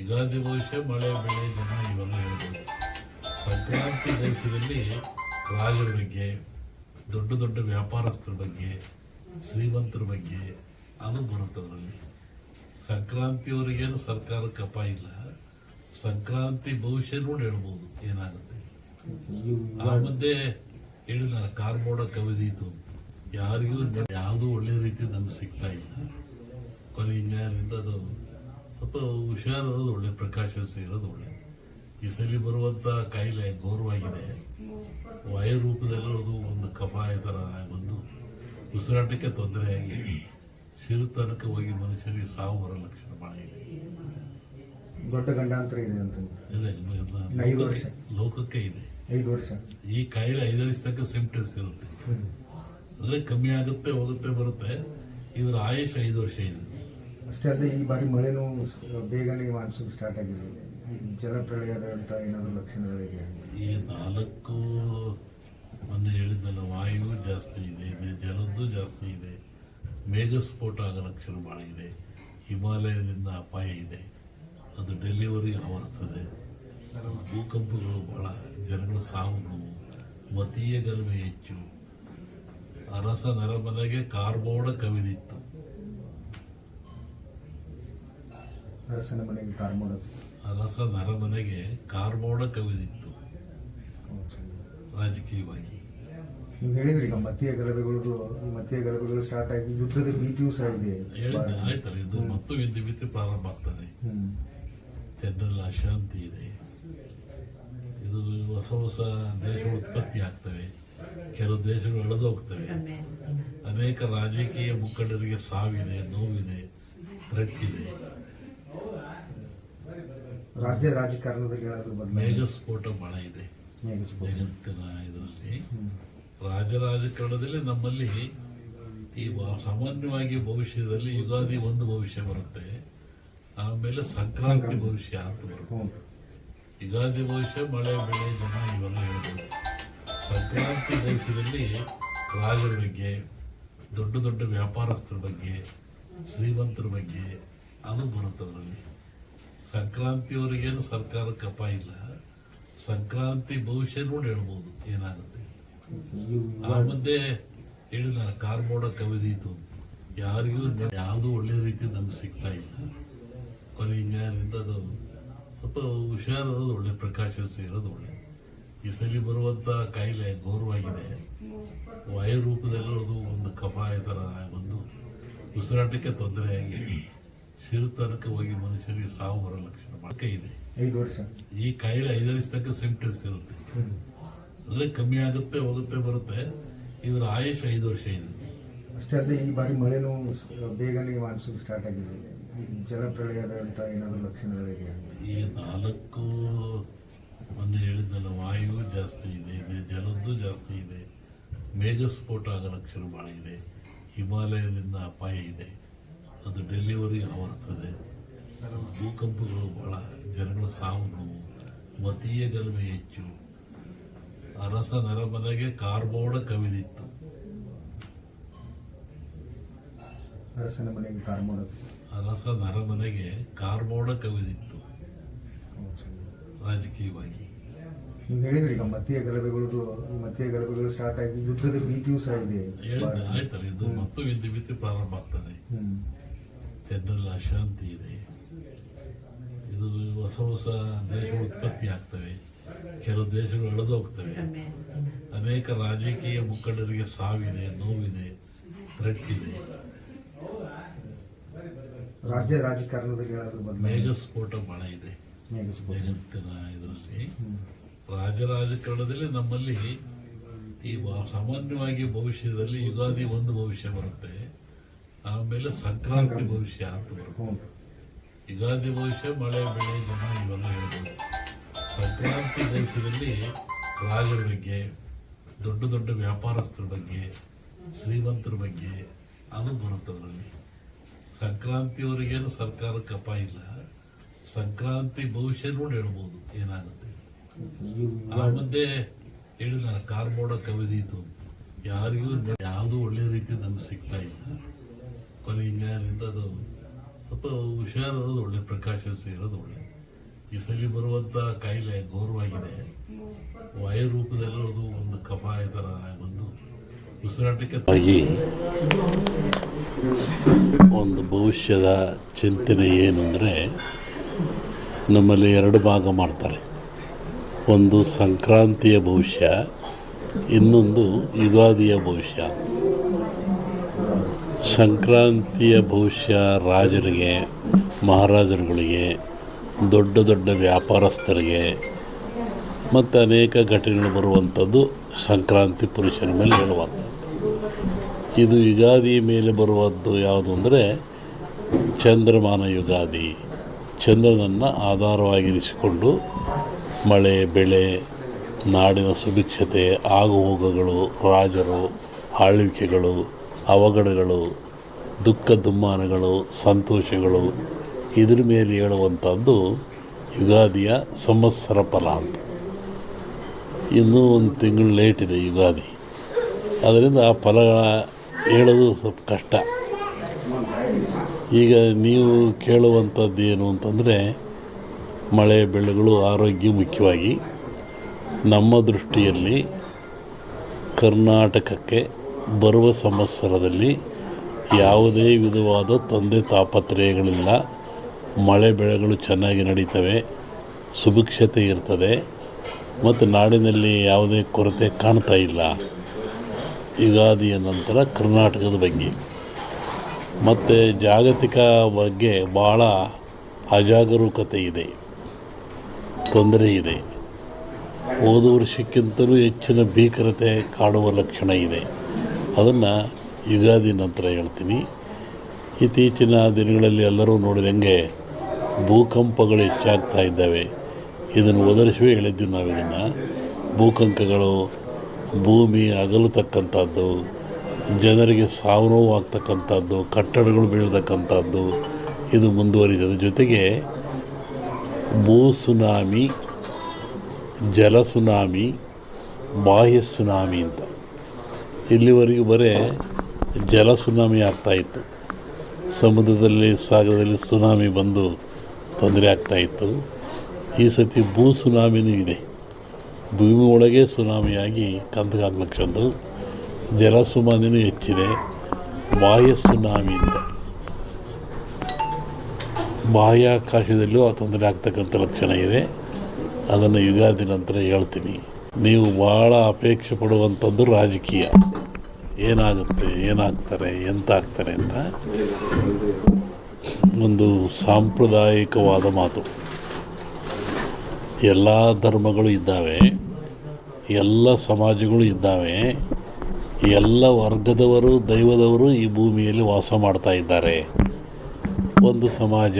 ಯುಗಾದಿ ಭವಿಷ್ಯ ಮಳೆ, ಬೆಳೆ, ಜನ ಇವೆಲ್ಲ ಹೇಳ್ಬೋದು. ಸಂಕ್ರಾಂತಿ ಭವಿಷ್ಯದಲ್ಲಿ ರಾಜರ ಬಗ್ಗೆ, ದೊಡ್ಡ ದೊಡ್ಡ ವ್ಯಾಪಾರಸ್ಥರ ಬಗ್ಗೆ, ಶ್ರೀಮಂತರ ಬಗ್ಗೆ ಅದು ಬರುತ್ತೆ ಅದರಲ್ಲಿ. ಸಂಕ್ರಾಂತಿಯವರಿಗೇನು ಸರ್ಕಾರಕ್ಕೆ ಅಪಾಯ ಇಲ್ಲ. ಸಂಕ್ರಾಂತಿ ಭವಿಷ್ಯ ನೋಡಿ ಹೇಳ್ಬೋದು ಏನಾಗುತ್ತೆ. ಆ ಮಧ್ಯೆ ಹೇಳಿದ ಕಾರ್ಬೋಡ ಕವಿದೀತು ಯಾರಿಗೂ ಯಾವುದೂ ಒಳ್ಳೆ ರೀತಿ ನಮ್ಗೆ ಸಿಗ್ತಾ ಇಲ್ಲ. ಕೊನೆ ಇಂಜಿನಿಯರಿಂದ ಅದು ಸ್ವಲ್ಪ ಹುಷಾರಿರೋದು ಒಳ್ಳೆ ಪ್ರಕಾಶಿಸಿ ಇರೋದು ಒಳ್ಳೆ. ಈ ಸಲ ಬರುವಂತ ಕಾಯಿಲೆ ಘೋರವಾಗಿದೆ. ವಾಯು ರೂಪದಲ್ಲಿರೋದು ಒಂದು ಕಫಾಯ ಥರ ಬಂದು ಉಸಿರಾಟಕ್ಕೆ ತೊಂದರೆಯಾಗಿ ಸಿರುತನಕ ಹೋಗಿ ಮನುಷ್ಯರಿಗೆ ಸಾವು ಬರೋ ಲಕ್ಷಣ ಭಾಳ ಇದೆ. ದೊಡ್ಡ ಗಂಡಾಂತರ ಇದೆ ಅಂತ ಇದೆ, ಐದು ವರ್ಷ. ಲೋಕಕ್ಕೆ ಇದೆ. ಐದು ವರ್ಷ. ಈ ಕಾಯಿಲೆ ಐದು ವರ್ಷ ತನಕ ಸಿಂಪ್ಟಮ್ಸ್ ಇರುತ್ತೆ. ಅಂದ್ರೆ ಕಮ್ಮಿ ಆಗುತ್ತೆ ಹೋಗುತ್ತೆ ಬರುತ್ತೆ. ಇದರ ಆಯುಷ್ ಐದು ವರ್ಷ ಇದೆ. ಅಷ್ಟೇ ಅಲ್ಲದೆ ಈ ಬಾರಿ ಮಳೆನೂ ಬೇಗನೆ ಮಾನ್ಸೂನ್ ಸ್ಟಾರ್ಟ್ ಆಗಿದೆ. ಈ ಜಲಪ್ರಳಯದ ಅಂತ ಏನಾದರೂ ಲಕ್ಷಣಗಳಿಗೆ ಈ ನಾಲ್ಕು ಮೊನ್ನೆ ಹೇಳಿದ್ದಲ್ಲ ವಾಯು ಜಾಸ್ತಿ ಇದೆ ಇದೆ, ಜಲದ್ದು ಜಾಸ್ತಿ ಇದೆ ಮೇಘಸ್ಫೋಟ ಆಗೋ ಲಕ್ಷಣ ಭಾಳ ಇದೆ, ಹಿಮಾಲಯದಿಂದ ಅಪಾಯ ಇದೆ, ಅದು ಡೆಲಿವರಿ ಆವರಿಸ್ತದೆ. ಭೂಕಂಪಗಳು ಭಾಳ, ಜನಗಳ ಸಾವುಗಳು ಮತೀಯ ಗಲಭೆ ಹೆಚ್ಚು. ಅರಸ ನರಮನೆಗೆ ಕಾರ್ಬೋಡ ಕವಿದಿತ್ತು. ಅರಸನ ಮನೆಗೆ ಕಾರ್ ಅರಸನ ಅರಮನೆಗೆ ಕಾರ್ಮೋಡ ಕವಿದಿತ್ತು ರಾಜಕೀಯವಾಗಿ. ನೀವು ಹೇಳಿದ್ರಿ ಈಗ ಮತೀಯ ಗಲಭೆಗಳು ಈ ಮತೀಯ ಗಲಭೆಗಳು ಸ್ಟಾರ್ಟ್ ಆಗಿ ಯುದ್ಧದ ಭೀತಿಯೂ ಸಹ ಇದೆ ಆಯ್ತಲ್ಲ ಇದು ಮತ್ತು ಯುದ್ಧ ಭೀತಿ ಪ್ರಾರಂಭ ಆಗ್ತದೆ. ಜನರಲ್ಲಿ ಅಶಾಂತಿ ಇದೆ. ಇದು ಹೊಸ ಹೊಸ ದೇಶ ಉತ್ಪತ್ತಿ ಆಗ್ತವೆ. ಕೆಲವು ದೇಶಗಳು ಎಳೆದು ಹೋಗ್ತವೆ. ಅನೇಕ ರಾಜಕೀಯ ಮುಖಂಡರಿಗೆ ಸಾವಿದೆ ನೋವಿದೆ ಥ್ರೆಟ್ ಇದೆ ರಾಜ್ಯ ರಾಜಕಾರಣದಲ್ಲಿ ಏನಾದರೂ ಬದಲಾವಣೆ ಮೇಘಸ್ಫೋಟ ಬಹಳ ಇದೆ. ಮೇಘಸ್ಫೋಟ. ಜಗತ್ತಿನ ಇದರಲ್ಲಿ. ರಾಜ್ಯ ರಾಜ ರಾಜಕಾರಣದಲ್ಲಿ ನಮ್ಮಲ್ಲಿ ಈ ಸಾಮಾನ್ಯವಾಗಿ ಭವಿಷ್ಯದಲ್ಲಿ ಯುಗಾದಿ ಒಂದು ಭವಿಷ್ಯ ಬರುತ್ತೆ. ಆಮೇಲೆ ಸಂಕ್ರಾಂತಿ ಭವಿಷ್ಯ ಅಂತ ಬರುತ್ತೆ. ಯುಗಾದಿ ಭವಿಷ್ಯ ಮಳೆ ಬೆಳೆ ಜನ ಇವೆಲ್ಲ ಹೇಳ್ಬೋದು. ಸಂಕ್ರಾಂತಿ ಭವಿಷ್ಯದಲ್ಲಿ ರಾಜರ ಬಗ್ಗೆ ದೊಡ್ಡ ದೊಡ್ಡ ವ್ಯಾಪಾರಸ್ಥರ ಬಗ್ಗೆ ಶ್ರೀಮಂತರ ಬಗ್ಗೆ ಅದು ಬರುತ್ತೆ ಅದರಲ್ಲಿ. ಸಂಕ್ರಾಂತಿಯವರಿಗೇನು ಸರ್ಕಾರ ಅಪಾಯ ಇಲ್ಲ. ಸಂಕ್ರಾಂತಿ ಭವಿಷ್ಯ ನೋಡಿ ಹೇಳ್ಬೋದು, ಏನಾಗುತ್ತೆ. ಆ ಮುಂದೆ ಹೇಳಿದ ಕಾರ್ಬೋಡ ಕವಿದೀತು ಯಾರಿಗೂ ಯಾವುದೂ ಒಳ್ಳೆ ರೀತಿ ನಮ್ಗೆ ಸಿಗ್ತಾ ಇಲ್ಲ. ಕೊನೆ ಇಂಜಿನಿಯರಿಂದ ಅದು ಸ್ವಲ್ಪ ಹುಷಾರಿರೋದು ಒಳ್ಳೆ ಪ್ರಕಾಶ ಇರೋದು ಒಳ್ಳೆ. ಈ ಸಲ ಬರುವಂತ ಕಾಯಿಲೆ ಗೌರವಾಗಿದೆ ವಾಯು ರೂಪದಲ್ಲಿ ಅದು ಒಂದು ಕಫ ಈ ಥರ ಒಂದು ಉಸಿರಾಟಕ್ಕೆ ತೊಂದರೆಯಾಗಿ ಸಿರುತನಕ ಹೋಗಿ ಮನುಷ್ಯರಿಗೆ ಸಾವು ಬರೋ ಲಕ್ಷಣ ಭಾಳ ಇದೆ. ಈ ಕಾಯಿಲೆ ಐದು ವರ್ಷ ತನಕ ಸಿಂಪ್ಟಮ್ಸ್ ಇರುತ್ತೆ. ಅಂದ್ರೆ ಕಮ್ಮಿ ಆಗುತ್ತೆ ಹೋಗುತ್ತೆ ಬರುತ್ತೆ. ಇದರ ಆಯುಷ್ ಐದು ವರ್ಷ ಇದೆ. ಅಷ್ಟೇ ಅಲ್ಲದೆ ಈ ಬಾರಿ ಮಳೆನೂ ಬೇಗನೆ ಮಾನ್ಸೂನ್ ಸ್ಟಾರ್ಟ್ ಆಗಿದೆ. ಜಲಪ್ರಳಯದಂತ ಏನಾದರೂ ಲಕ್ಷಣಗಳಿದೆ ಈ ನಾಲ್ಕು ಮೊನ್ನೆ ಹೇಳಿದ್ದಲ್ಲ ವಾಯು ಜಾಸ್ತಿ ಇದೆ ಇದೆ ಜಲದ್ದು ಜಾಸ್ತಿ ಇದೆ. ಮೇಘಸ್ಫೋಟ ಆಗೋ ಲಕ್ಷಣ ಭಾಳ ಇದೆ. ಹಿಮಾಲಯದಿಂದ ಅಪಾಯ ಇದೆ. ಅದು ಡೆಲಿವರಿ ಆವರಿಸ್ತದೆ ಭೂಕಂಪಗಳು ಭಾಳ ಜನಗಳ ಸಾವು ಮತೀಯ ಗಲಭೆ ಹೆಚ್ಚು. ಅರಸ ನರಮನೆಗೆ ಕಾರ್ಬೋಡ ಕವಿದಿತ್ತು. ಅರಸನ ಮನೆಗೆ ಕಾರ್ಬೋಡ ಅರಸ ನರಮನೆಗೆ ಕಾರ್ಬೋಡ ಕವಿದಿತ್ತು. ರಾಜಕೀಯವಾಗಿ. ನೀವು ಹೇಳಿದ್ರಿ ಈಗ ಮತೀಯ ಗಲಭೆಗಳು ಮತೀಯ ಗಲಭೆಗಳು ಸ್ಟಾರ್ಟ್ ಆಗಿ ಯುದ್ಧದ ಭೀತಿಯೂ ಸಹ ಇದೆ. ಆಯ್ತಲ್ಲ ಇದು ಮತ್ತು ವಿದ್ಯುತ್ ಭೀತಿ ಪ್ರಾರಂಭ ಆಗ್ತದೆ. ಜನರಲ್ಲಿ ಅಶಾಂತಿ ಇದೆ. ಇದು ಹೊಸ ಹೊಸ ದೇಶ ಉತ್ಪತ್ತಿ ಆಗ್ತವೆ. ಕೆಲವು ದೇಶಗಳು ಎಳೆದು ಹೋಗ್ತವೆ. ಅನೇಕ ರಾಜಕೀಯ ಮುಖಂಡರಿಗೆ ಸಾವಿದೆ ನೋವಿದೆ ಥ್ರೆಟ್ ಇದೆ ರಾಜ್ಯ ರಾಜಕಾರಣದಲ್ಲಿ ಮೇಘಸ್ಫೋಟ ಬಹಳ ಇದೆ. ಜಗತ್ತಿನ ಇದರಲ್ಲಿ. ರಾಜ್ಯ ರಾಜ ರಾಜಕಾರಣದಲ್ಲಿ ನಮ್ಮಲ್ಲಿ ಈ ಸಾಮಾನ್ಯವಾಗಿ ಭವಿಷ್ಯದಲ್ಲಿ ಯುಗಾದಿ ಒಂದು ಭವಿಷ್ಯ ಬರುತ್ತೆ. ಆಮೇಲೆ ಸಂಕ್ರಾಂತಿ ಭವಿಷ್ಯ ಅಂತ ಯುಗಾದಿ ಭವಿಷ್ಯ ಮಳೆ ಬೆಳೆ ಜನ ಇವೆಲ್ಲ ಹೇಳ್ಬೋದು. ಸಂಕ್ರಾಂತಿ ಭವಿಷ್ಯದಲ್ಲಿ ರಾಜರ ಬಗ್ಗೆ ದೊಡ್ಡ ದೊಡ್ಡ ವ್ಯಾಪಾರಸ್ಥರ ಬಗ್ಗೆ ಶ್ರೀಮಂತರ ಬಗ್ಗೆ ಅದು ಬರುತ್ತೆ ಅದರಲ್ಲಿ. ಸಂಕ್ರಾಂತಿಯವರಿಗೇನು ಸರ್ಕಾರ ಕಪ ಇಲ್ಲ. ಸಂಕ್ರಾಂತಿ ಭವಿಷ್ಯ ನೋಡಿ ಹೇಳ್ಬೋದು ಏನಾಗುತ್ತೆ. ಆ ಮಧ್ಯೆ ಹೇಳಿದ ಕಾರ್ಬೋಡ ಕವಿದೀತು ಯಾರಿಗೂ ಯಾವುದೂ ಒಳ್ಳೆ ರೀತಿ ನಮ್ಗೆ ಸಿಗ್ತಾ ಇಲ್ಲ. ಕೊನೆ ಇಂಥದ್ದು ಸ್ವಲ್ಪ ಹುಷಾರಿರೋದು ಒಳ್ಳೆ ಪ್ರಕಾಶ ಇರೋದು ಒಳ್ಳೆ. ಈ ಸಲ ಬರುವಂಥ ಕಾಯಿಲೆ ಘೋರವಾಗಿದೆ. ವಾಯು ರೂಪದಲ್ಲಿ ಅದು ಒಂದು ಕಫ ಈ ಥರ ಬಂದು ಉಸಿರಾಟಕ್ಕೆ ಒಂದು ಭವಿಷ್ಯದ ಚಿಂತನೆ ಏನಂದರೆ, ನಮ್ಮಲ್ಲಿ ಎರಡು ಭಾಗ ಮಾಡ್ತಾರೆ. ಒಂದು ಸಂಕ್ರಾಂತಿಯ ಭವಿಷ್ಯ, ಇನ್ನೊಂದು ಯುಗಾದಿಯ ಭವಿಷ್ಯ. ಸಂಕ್ರಾಂತಿಯ ಭವಿಷ್ಯ ರಾಜರಿಗೆ, ಮಹಾರಾಜರುಗಳಿಗೆ, ದೊಡ್ಡ ದೊಡ್ಡ ವ್ಯಾಪಾರಸ್ಥರಿಗೆ ಮತ್ತು ಅನೇಕ ಘಟನೆಗಳು ಬರುವಂಥದ್ದು ಸಂಕ್ರಾಂತಿ ಪುರುಷನ ಮೇಲೆ ಹೇಳುವಂಥದ್ದು. ಇದು ಯುಗಾದಿ ಮೇಲೆ ಬರುವದ್ದು ಯಾವುದು ಅಂದರೆ ಚಂದ್ರಮಾನ ಯುಗಾದಿ. ಚಂದ್ರನನ್ನು ಆಧಾರವಾಗಿರಿಸಿಕೊಂಡು ಮಳೆ, ಬೆಳೆ, ನಾಡಿನ ಸುಭಿಕ್ಷತೆ, ಆಗುಹೋಗಗಳು, ರಾಜರು, ಆಳ್ವಿಕೆಗಳು ಅವಘಡಗಳು, ದುಃಖ ದುಮ್ಮಾನಗಳು, ಸಂತೋಷಗಳು, ಇದ್ರ ಮೇಲೆ ಹೇಳುವಂಥದ್ದು ಯುಗಾದಿಯ ಸಂವತ್ಸರ ಫಲ ಅಂತ. ಇನ್ನೂ ಒಂದು ತಿಂಗಳು ಲೇಟ್ ಇದೆ ಯುಗಾದಿ. ಅದರಿಂದ ಆ ಫಲಗಳ ಹೇಳೋದು ಸ್ವಲ್ಪ ಕಷ್ಟ. ಈಗ ನೀವು ಕೇಳುವಂಥದ್ದು ಏನು ಅಂತಂದರೆ, ಮಳೆ, ಬೆಳೆಗಳು ಆರೋಗ್ಯ ಮುಖ್ಯವಾಗಿ ನಮ್ಮ ದೃಷ್ಟಿಯಲ್ಲಿ ಕರ್ನಾಟಕಕ್ಕೆ ಬರುವ ಸಂವತ್ಸರದಲ್ಲಿ ಯಾವುದೇ ವಿಧವಾದ ತೊಂದರೆ ತಾಪತ್ರಯಗಳಿಲ್ಲ. ಮಳೆ ಬೆಳೆಗಳು ಚೆನ್ನಾಗಿ ನಡೀತವೆ. ಸುಭಿಕ್ಷತೆ ಇರ್ತದೆ. ಮತ್ತು ನಾಡಿನಲ್ಲಿ ಯಾವುದೇ ಕೊರತೆ ಕಾಣ್ತಾ ಇಲ್ಲ. ಯುಗಾದಿಯ ನಂತರ ಕರ್ನಾಟಕದ ಬಗ್ಗೆ. ಮತ್ತು ಜಾಗತಿಕ ಬಗ್ಗೆ ಭಾಳ ಅಜಾಗರೂಕತೆ ಇದೆ. ತೊಂದರೆ ಇದೆ. ಹೋದ ವರ್ಷಕ್ಕಿಂತಲೂ ಹೆಚ್ಚಿನ ಭೀಕರತೆ ಕಾಡುವ ಲಕ್ಷಣ ಇದೆ. ಅದನ್ನು ಯುಗಾದಿ ನಂತರ ಹೇಳ್ತೀನಿ. ಇತ್ತೀಚಿನ ದಿನಗಳಲ್ಲಿ ಎಲ್ಲರೂ ನೋಡಿದಂಗೆ ಭೂಕಂಪಗಳು ಹೆಚ್ಚಾಗ್ತಾ ಇದ್ದಾವೆ. ಇದನ್ನು ಒದರಿಸುವೇ ಹೇಳಿದ್ವಿ ನಾವು ಇದನ್ನು ಭೂಕಂಪಗಳು ಭೂಮಿ ಅಗಲತಕ್ಕಂಥದ್ದು, ಜನರಿಗೆ ಸಾವು ನೋವು ಆಗ್ತಕ್ಕಂಥದ್ದು, ಕಟ್ಟಡಗಳು ಬೀಳ್ತಕ್ಕಂಥದ್ದು, ಇದು ಮುಂದುವರಿದ ಜೊತೆಗೆ ಭೂ ಸುನಾಮಿ, ಜಲ ಸುನಾಮಿ, ಬಾಹ್ಯ ಸುನಾಮಿ ಅಂತ. ಇಲ್ಲಿವರೆಗೂ ಬರೇ ಜಲ ಸುನಾಮಿ ಆಗ್ತಾಯಿತ್ತು ಸಮುದ್ರದಲ್ಲಿ, ಸಾಗರದಲ್ಲಿ ಸುನಾಮಿ ಬಂದು ತೊಂದರೆ ಆಗ್ತಾಯಿತ್ತು ಈ ಸತಿ ಭೂ ಸುನಾಮಿನೂ ಇದೆ. ಭೂಮಿ ಒಳಗೆ ಸುನಾಮಿಯಾಗಿ ಕಂದಗಾಗ್ಲಕ್ಷದ್ದು ಜಲ ಸುನಾಮಿನೂ ಹೆಚ್ಚಿದೆ. ಬಾಹ್ಯ ಸುನಾಮಿ ಅಂತ. ಬಾಹ್ಯಾಕಾಶದಲ್ಲೂ ಆ ತೊಂದರೆ ಆಗ್ತಕ್ಕಂಥ ಲಕ್ಷಣ ಇದೆ. ಅದನ್ನು ಯುಗಾದಿ ನಂತರ ಹೇಳ್ತೀನಿ. ನೀವು ಭಾಳ ಅಪೇಕ್ಷೆ ಪಡುವಂಥದ್ದು ರಾಜಕೀಯ. ಏನಾಗುತ್ತೆ, ಏನಾಗ್ತಾರೆ, ಎಂತಾಗ್ತಾರೆ ಅಂತ ಒಂದು ಸಾಂಪ್ರದಾಯಿಕವಾದ ಮಾತು. ಎಲ್ಲ ಧರ್ಮಗಳು ಇದ್ದಾವೆ, ಎಲ್ಲ ಸಮಾಜಗಳು ಇದ್ದಾವೆ, ಎಲ್ಲ ವರ್ಗದವರು, ದೈವದವರು ಈ ಭೂಮಿಯಲ್ಲಿ ವಾಸ ಮಾಡ್ತಾ ಇದ್ದಾರೆ. ಒಂದು ಸಮಾಜ